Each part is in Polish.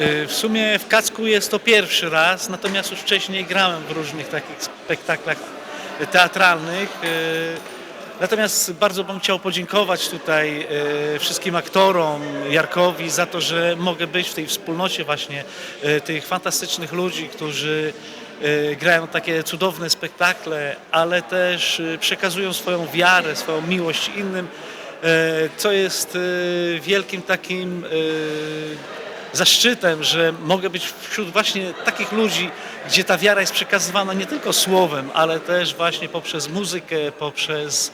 Y, W sumie w Kacku jest to pierwszy raz, natomiast już wcześniej grałem w różnych takich spektaklach teatralnych. Y, Natomiast bardzo bym chciał podziękować tutaj y, wszystkim aktorom, Jarkowi za to, że mogę być w tej wspólnocie właśnie tych fantastycznych ludzi, którzy grają takie cudowne spektakle, ale też przekazują swoją wiarę, swoją miłość innym, co jest wielkim takim zaszczytem, że mogę być wśród właśnie takich ludzi, gdzie ta wiara jest przekazywana nie tylko słowem, ale też właśnie poprzez muzykę, poprzez,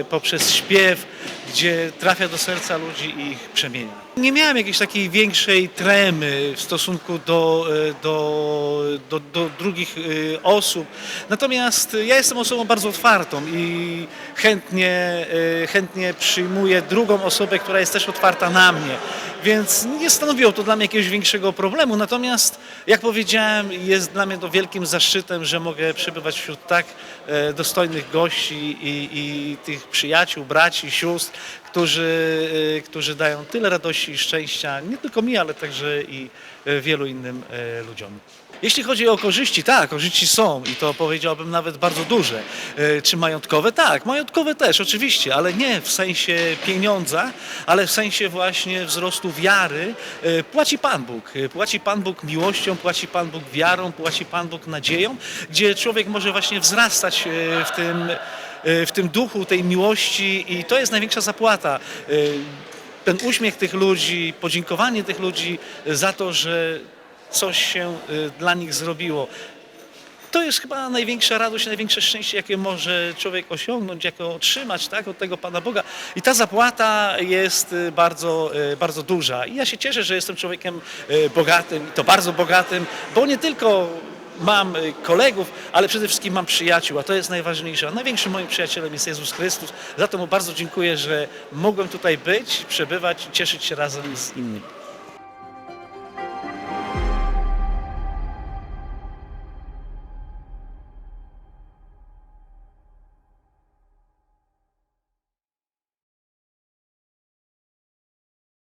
e, poprzez śpiew, gdzie trafia do serca ludzi i ich przemienia. Nie miałem jakiejś takiej większej tremy w stosunku do, e, do, do, do drugich e, osób. Natomiast ja jestem osobą bardzo otwartą i chętnie, e, chętnie przyjmuję drugą osobę, która jest też otwarta na mnie. Więc nie stanowiło to dla mnie jakiegoś większego problemu. Natomiast, jak powiedziałem, jest dla mnie to wielkim zaszczytem, że mogę przebywać wśród tak dostojnych gości i, i tych przyjaciół, braci, sióstr, którzy, którzy dają tyle radości i szczęścia nie tylko mi, ale także i e, wielu innym e, ludziom. Jeśli chodzi o korzyści, tak, korzyści są i to powiedziałbym nawet bardzo duże. E, Czy majątkowe? Tak, majątkowe też, oczywiście, ale nie w sensie pieniądza, ale w sensie właśnie wzrostu wiary. Płaci Pan Bóg. Płaci Pan Bóg miłością, płaci Pan Bóg wiarą, płaci Pan Bóg nadzieją, gdzie człowiek może właśnie wzrastać w tym, w tym duchu tej miłości i to jest największa zapłata. Ten uśmiech tych ludzi, podziękowanie tych ludzi za to, że coś się y, dla nich zrobiło. To jest chyba największa radość, największe szczęście, jakie może człowiek osiągnąć, jakie otrzymać tak, od tego Pana Boga. I ta zapłata jest y, bardzo, y, bardzo duża. I ja się cieszę, że jestem człowiekiem bogatym, i to bardzo bogatym, bo nie tylko mam y, kolegów, ale przede wszystkim mam przyjaciół, a to jest najważniejsze. Największym moim przyjacielem jest Jezus Chrystus. Za to mu bardzo dziękuję, że mogłem tutaj być, przebywać i cieszyć się razem z innymi.